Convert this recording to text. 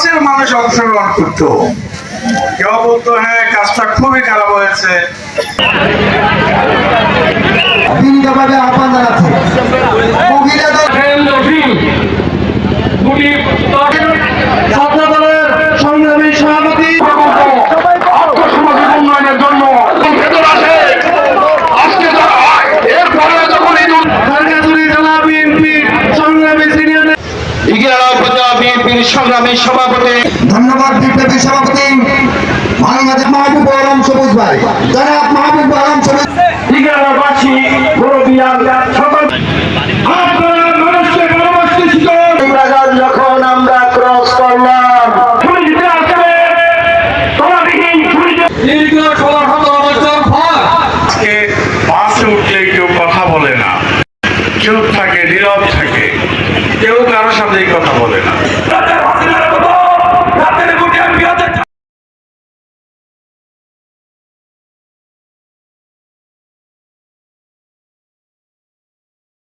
দায়িত্ব কেউ বলতো হ্যাঁ কাজটা খুবই খারাপ হয়েছে বিনীতভাবে আহ্বান জানাচ্ছি সংগ্রামী সভাপতি উন্নয়নের জন্য হয় সংগ্রামী সিনিয়র সংগ্রামী সভাপতি। ধন্যবাদ বিপ্লবী সভাপতি। বাংলাদেশ মাহবুব আলম সবুজ ভাই। জনাব মাহবুব আলম সবুজ ইগিয়ারাবাসী মুরব্বিয়ান সকল আপনারা মানুষকে ভালোবাসতে যখন আমরা ক্রস করলাম ছুরি দিতে আসবে তলাবিহীন ছুরি দীর্ঘ ষোলো সতেরো বছর পর আজকে বাসে উঠলে কেউ কথা বলে না। কেউ থাকে নীরব থাকে। কেউ কারোর সাথে কথা বলে না।